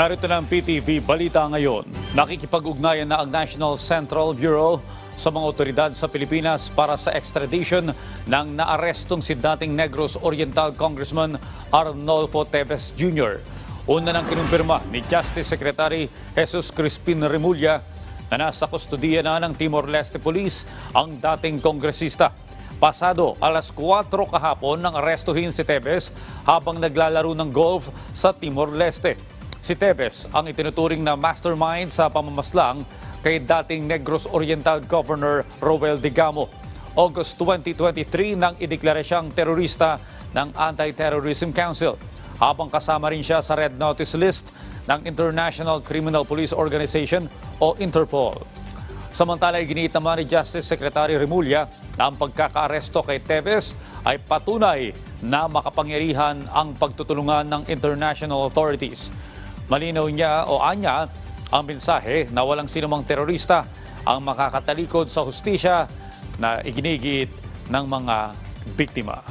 Narito ng PTV Balita ngayon. Nakikipag-ugnayan na ang National Central Bureau sa mga otoridad sa Pilipinas para sa extradition ng naarestong si dating Negros Oriental Congressman Arnolfo Teves Jr. Una nang kinumpirma ni Justice Secretary Jesus Crispin Remulla na nasa kustudiya na ng Timor-Leste Police ang dating kongresista. Pasado alas 4 kahapon nang arestuhin si Tevez habang naglalaro ng golf sa Timor-Leste. Si Tevez ang itinuturing na mastermind sa pamamaslang kay dating Negros Oriental Governor Roel Digamo. August 2023 nang ideklara siyang terorista ng Anti-Terrorism Council habang kasama rin siya sa Red Notice List ng International Criminal Police Organization o Interpol. Samantala, iginiit naman ni Justice Secretary Remulla na ang pagkakaaresto kay Teves ay patunay na makapangyarihan ang pagtutulungan ng international authorities. Malinaw niya o anya ang mensahe na walang sinumang terorista ang makakatalikod sa hustisya na iginigit ng mga biktima.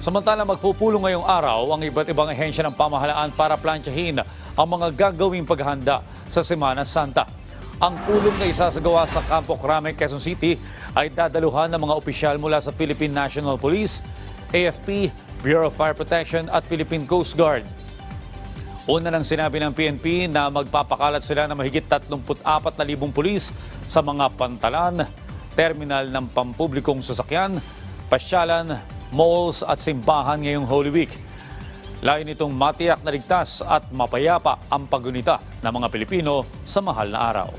Samantala magpupulong ngayong araw ang iba't ibang ahensya ng pamahalaan para plantyahin ang mga gagawing paghahanda sa Semana Santa. Ang pulong na isasagawa sa Campo Crame, Quezon City ay dadaluhan ng mga opisyal mula sa Philippine National Police, AFP, Bureau of Fire Protection at Philippine Coast Guard. Una nang sinabi ng PNP na magpapakalat sila ng mahigit 34,000 pulis sa mga pantalan, terminal ng pampublikong sasakyan, pasyalan, malls at simbahan ngayong Holy Week. Layo nitong matiyak na ligtas at mapayapa ang pagunita ng mga Pilipino sa mahal na araw.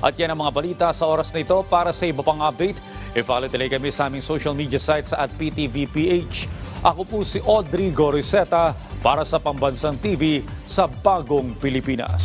At yan ang mga balita sa oras na ito para sa iba pang update. I-follow tuloy kami sa aming social media sites at PTVPH. Ako po si Audrey Goriseta para sa Pambansang TV sa Bagong Pilipinas.